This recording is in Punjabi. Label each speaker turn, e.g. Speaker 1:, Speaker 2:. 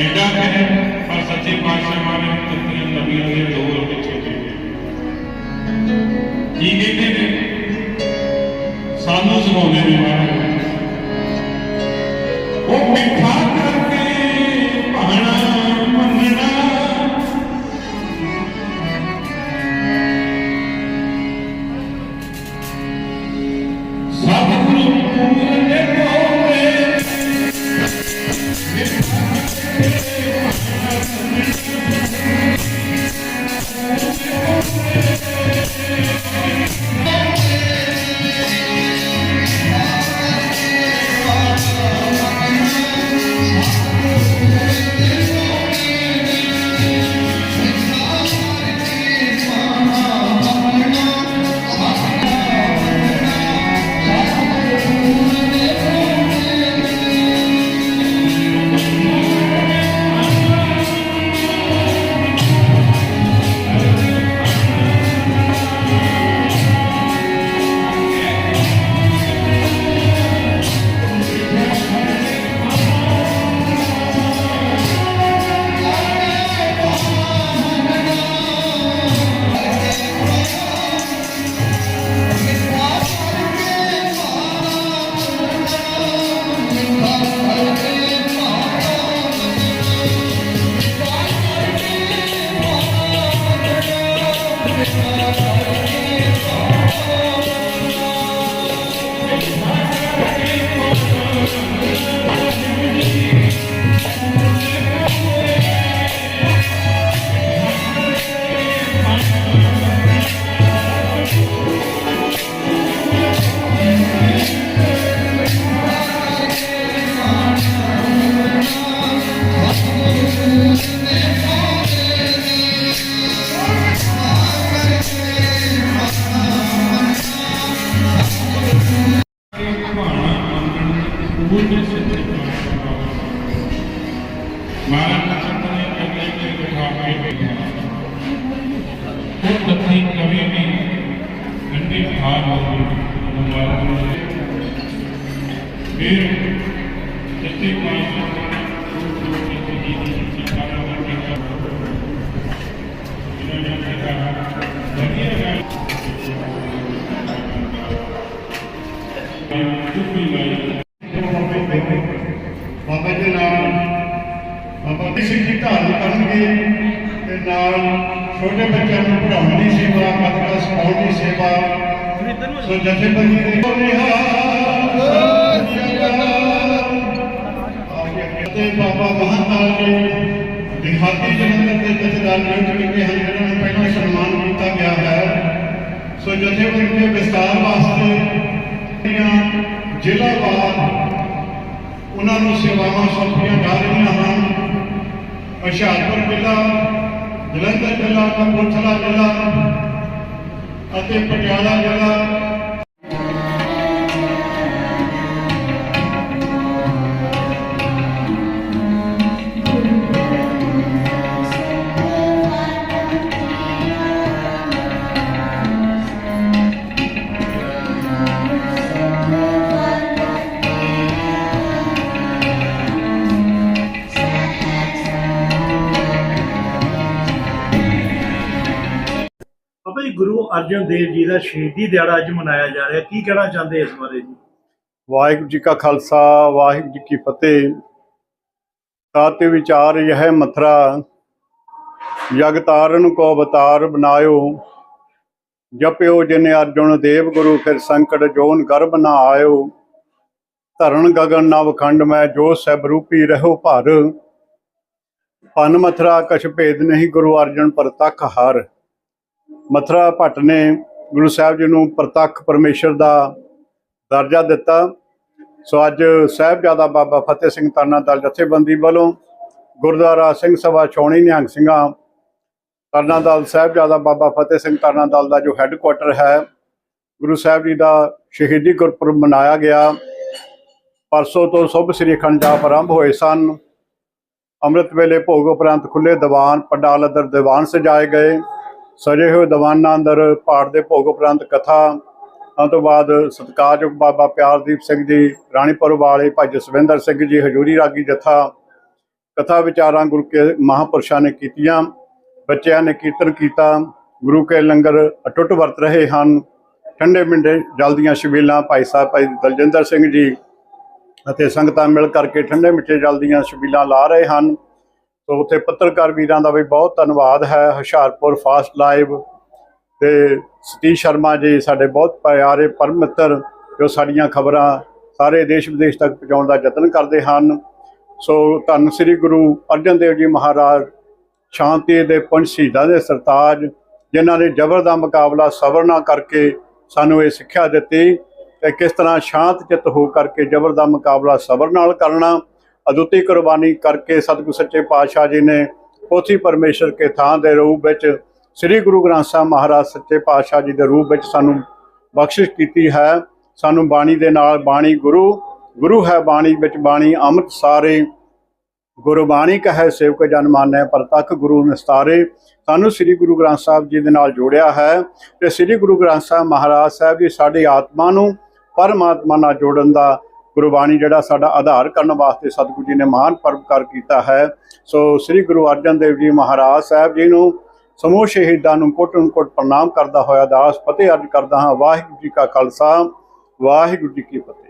Speaker 1: ਐਡਾ ਹੈ ਪਰ ਸੱਚੇ ਪਾਤਸ਼ਾਹ ਮਾਰੇ ਤਿੰਨ ਨਬੀਆਂ ਦੇ ਦੋ ਪਿੱਛੇ ਦੇ ਕੀ ਕਹਿੰਦੇ ਨੇ? ਸਾਨੂੰ ਸੁਣਾਉਂਦੇ ਨੇ ਮਹਾਰਾਜ ਉਹ ਮਿੱਠਾ ਕਰਕੇ ਭਾਣਾ ਮੰਨਣਾ। ਸਭ ਗੁਰੂ ਮਹਾਰਾਜ ਚੰਦਨੇ ਅਗਲੇ ਤੇ ਬਿਠਾ ਕੇ ਬੈਠਾ ਉਹ
Speaker 2: ਬਾਬਾ ਜੀ ਸਿੰਘ ਜੀ ਘਰ ਕਰਨਗੇ ਤੇ ਨਾਲ ਛੋਟੇ ਬੱਚਿਆਂ ਨੂੰ ਪੜ੍ਹਾਉਣ ਦੀ ਸੇਵਾ ਕਤਕਾ ਸਿਖਾਉਣ ਦੀ ਸੇਵਾ ਸੋ ਜਥੇਬੰਦੀ ਦੇ ਤੇ ਬਾਬਾ ਮਹਾਕਾਲ ਜੀ ਦਿਹਾਤੀ ਜਨਮ ਦੇ ਜਥੇਦਾਰ ਨਿਯੁਕਤ ਕੀਤੇ ਹਨ ਜਿਹਨਾਂ ਨੂੰ ਪਹਿਲਾਂ ਸਨਮਾਨ ਕੀਤਾ ਗਿਆ ਹੈ ਸੋ ਜਥੇਬੰਦੀ ਦੇ ਵਿਸਤਾਰ ਵਾਸਤੇ ਜ਼ਿਲ੍ਹਾ ਵਾਰ ਉਹਨਾਂ ਨੂੰ ਸੇਵਾਵਾਂ ਸੌਂਪੀਆਂ ਜਾ ਰਹੀਆਂ ਹਨ ਹੁਸ਼ਿਆਰਪੁਰ ਜ਼ਿਲ੍ਹਾ ਜਲੰਧਰ ਜ਼ਿਲ੍ਹਾ ਕਪੂਰਥਲਾ ਜ਼ਿਲ੍ਹਾ ਅਤੇ ਪਟਿਆਲਾ ਜ਼ਿਲ੍ਹਾ
Speaker 3: ਗੁਰੂ ਅਰਜਨ ਦੇਵ ਜੀ ਦਾ ਸ਼ਹੀਦੀ ਦਿਹਾੜਾ ਅੱਜ ਮਨਾਇਆ ਜਾ ਰਿਹਾ। ਕੀ ਕਹਿਣਾ ਚਾਹੁੰਦੇ ਇਸ ਬਾਰੇ ਜੀ?
Speaker 2: ਵਾਹਿਗੁਰੂ ਜੀ ਕਾ ਖਾਲਸਾ, ਵਾਹਿਗੁਰੂ ਜੀ ਕੀ ਫਤਿਹ। ਸਾਤੇ ਵਿਚਾਰ ਇਹ ਮਥਰਾ। ਜਗ ਕੋ ਅਵਤਾਰ ਬਨਾਇਓ। ਜਪਿਓ ਜਿਨੇ ਅਰਜੁਨ ਦੇਵ ਗੁਰੂ, ਫਿਰ ਸੰਕਟ ਜੋਨ ਗਰਭ ਨਾ ਆਇਓ ਧਰਨ ਗਗਨ ਨਵ ਖੰਡ ਮੈਂ ਜੋ ਸਭ ਰੂਪੀ ਰਹੋ ਭਰ। ਪਨ ਮਥਰਾ ਕਛ ਭੇਦ ਨਹੀਂ ਗੁਰੂ ਅਰਜਨ ਪ੍ਰਤੱਖ ਹਰ। ਮਥਰਾ ਭੱਟ ਨੇ ਗੁਰੂ ਸਾਹਿਬ ਜੀ ਨੂੰ ਪ੍ਰਤੱਖ ਪਰਮੇਸ਼ਰ ਦਾ ਦਰਜਾ ਦਿੱਤਾ। ਸੋ ਅੱਜ ਸਾਹਿਬਜ਼ਾਦਾ ਬਾਬਾ ਫਤਿਹ ਸਿੰਘ ਤਾਨਾ ਦਲ ਜਥੇਬੰਦੀ ਵੱਲੋਂ ਗੁਰਦੁਆਰਾ ਸਿੰਘ ਸਭਾ ਛਾਉਣੀ ਨਿਹੰਗ ਸਿੰਘਾਂ ਤਾਨਾ ਦਲ, ਸਾਹਿਬਜ਼ਾਦਾ ਬਾਬਾ ਫਤਿਹ ਸਿੰਘ ਤਾਨਾ ਦਲ ਦਾ ਜੋ ਹੈੱਡਕੁਆਟਰ ਹੈ, ਗੁਰੂ ਸਾਹਿਬ ਜੀ ਦਾ ਸ਼ਹੀਦੀ ਗੁਰਪੁਰਬ ਮਨਾਇਆ ਗਿਆ। ਪਰਸੋਂ ਤੋਂ ਸੁਭ ਸ੍ਰੀ ਅਖੰਡ ਜਾਪ ਆਰੰਭ ਹੋਏ ਸਨ। ਅੰਮ੍ਰਿਤ ਵੇਲੇ ਭੋਗ ਉਪਰੰਤ ਖੁੱਲੇ ਦੀਵਾਨ, ਪੰਡਾਲ ਅੰਦਰ ਦੀਵਾਨ ਸਜਾਏ ਗਏ। ਸਜੇ ਹੋਏ ਦੀਵਾਨਾਂ ਅੰਦਰ ਪਹਾੜ ਦੇ ਭੋਗ ਉਪਰੰਤ ਕਥਾ ਉਸ ਤੋਂ ਬਾਅਦ ਸਤਿਕਾਰਯੋਗ ਬਾਬਾ ਪਿਆਰਦੀਪ ਸਿੰਘ ਜੀ ਰਾਣੀਪੁਰ ਵਾਲੇ ਭਾਈ ਜਸਵਿੰਦਰ ਸਿੰਘ ਜੀ, ਹਜੂਰੀ ਰਾਗੀ ਜਥਾ, ਕਥਾ ਵਿਚਾਰਾਂ ਗੁਰੂ ਕੇ ਮਹਾਪੁਰਸ਼ਾਂ ਨੇ ਕੀਤੀਆਂ, ਬੱਚਿਆਂ ਨੇ ਕੀਰਤਨ ਕੀਤਾ, ਗੁਰੂ ਕੇ ਲੰਗਰ ਅਟੁੱਟ ਵਰਤ ਰਹੇ ਹਨ, ਠੰਡੇ ਮਿੰਡੇ ਜਲ ਦੀਆਂ ਛਬੀਲਾਂ ਭਾਈ ਸਾਹਿਬ, ਭਾਈ ਦਲਜਿੰਦਰ ਸਿੰਘ ਜੀ ਅਤੇ ਸੰਗਤਾਂ ਮਿਲ ਕਰਕੇ ਠੰਡੇ ਮਿੱਠੇ ਜਲ ਦੀਆਂ ਛਬੀਲਾਂ ਲਾ ਰਹੇ ਹਨ। ਸੋ ਉੱਥੇ ਪੱਤਰਕਾਰ ਵੀਰਾਂ ਦਾ ਵੀ ਬਹੁਤ ਧੰਨਵਾਦ ਹੈ, ਹੁਸ਼ਿਆਰਪੁਰ ਫਾਸਟ ਲਾਈਵ ਤੇ ਸਤੀਸ਼ ਸ਼ਰਮਾ ਜੀ ਸਾਡੇ ਬਹੁਤ ਪਿਆਰੇ ਪਰਮਿੱਤਰ ਜੋ ਸਾਡੀਆਂ ਖਬਰਾਂ ਸਾਰੇ ਦੇਸ਼ ਵਿਦੇਸ਼ ਤੱਕ ਪਹੁੰਚਾਉਣ ਦਾ ਯਤਨ ਕਰਦੇ ਹਨ। ਸੋ ਧੰਨ ਸ੍ਰੀ ਗੁਰੂ ਅਰਜਨ ਦੇਵ ਜੀ ਮਹਾਰਾਜ, ਸ਼ਾਂਤੀ ਦੇ ਪੰਜ ਸ਼ਹੀਦਾਂ ਦੇ ਸਰਤਾਜ, ਜਿਨ੍ਹਾਂ ਨੇ ਜ਼ਬਰ ਦਾ ਮੁਕਾਬਲਾ ਸਬਰ ਨਾਲ ਕਰਕੇ ਸਾਨੂੰ ਇਹ ਸਿੱਖਿਆ ਦਿੱਤੀ ਕਿ ਕਿਸ ਤਰ੍ਹਾਂ ਸ਼ਾਂਤ ਚਿੱਤ ਹੋ ਕਰਕੇ ਜ਼ਬਰ ਦਾ ਮੁਕਾਬਲਾ ਸਬਰ ਨਾਲ ਕਰਨਾ ਅਦੁੱਤੀ ਕੁਰਬਾਨੀ ਕਰਕੇ ਸਤਿਗੁਰ ਸੱਚੇ ਪਾਤਸ਼ਾਹ ਜੀ ਨੇ ਪੋਥੀ ਪਰਮੇਸ਼ਰ ਕੇ ਥਾਂ ਦੇ ਰੂਪ ਵਿੱਚ ਸ੍ਰੀ ਗੁਰੂ ਗ੍ਰੰਥ ਸਾਹਿਬ ਮਹਾਰਾਜ ਸੱਚੇ ਪਾਤਸ਼ਾਹ ਜੀ ਦੇ ਰੂਪ ਵਿੱਚ ਸਾਨੂੰ ਬਖਸ਼ਿਸ਼ ਕੀਤੀ ਹੈ। ਸਾਨੂੰ ਬਾਣੀ ਦੇ ਨਾਲ ਬਾਣੀ ਗੁਰੂ ਗੁਰੂ ਹੈ ਬਾਣੀ ਵਿੱਚ ਬਾਣੀ ਅੰਮ੍ਰਿਤ ਸਾਰੇ। ਗੁਰਬਾਣੀ ਕਹੈ ਸੇਵਕ ਜਨ ਮਾਨੈ ਪ੍ਰਤੱਖ ਗੁਰੂ ਨਿਸਤਾਰੇ। ਸਾਨੂੰ ਸ੍ਰੀ ਗੁਰੂ ਗ੍ਰੰਥ ਸਾਹਿਬ ਜੀ ਦੇ ਨਾਲ ਜੋੜਿਆ ਹੈ ਤੇ ਸ੍ਰੀ ਗੁਰੂ ਗ੍ਰੰਥ ਸਾਹਿਬ ਮਹਾਰਾਜ ਸਾਹਿਬ ਜੀ ਸਾਡੀ ਆਤਮਾ ਨੂੰ ਪਰਮਾਤਮਾ ਨਾਲ ਜੋੜਨ ਦਾ ਗੁਰਬਾਣੀ ਜਿਹੜਾ ਸਾਡਾ ਆਧਾਰ ਕਰਨ ਵਾਸਤੇ ਸਤਿਗੁਰੂ ਜੀ ਨੇ ਮਹਾਨ ਪਰਉਪਕਾਰ ਕੀਤਾ ਹੈ। ਸੋ ਸ੍ਰੀ ਗੁਰੂ ਅਰਜਨ ਦੇਵ ਜੀ ਮਹਾਰਾਜ ਸਾਹਿਬ ਜੀ ਨੂੰ ਸਮੂਹ ਸ਼ਹੀਦਾਂ ਨੂੰ ਕੋਟਨ ਕੋਟ ਪ੍ਰਣਾਮ ਕਰਦਾ ਹੋਇਆ ਦਾਸ ਫਤਿਹ ਅਰਜ ਕਰਦਾ ਹਾਂ। ਵਾਹਿਗੁਰੂ ਜੀ ਕਾ ਖਾਲਸਾ, ਵਾਹਿਗੁਰੂ ਜੀ ਕੀ ਫਤਿਹ।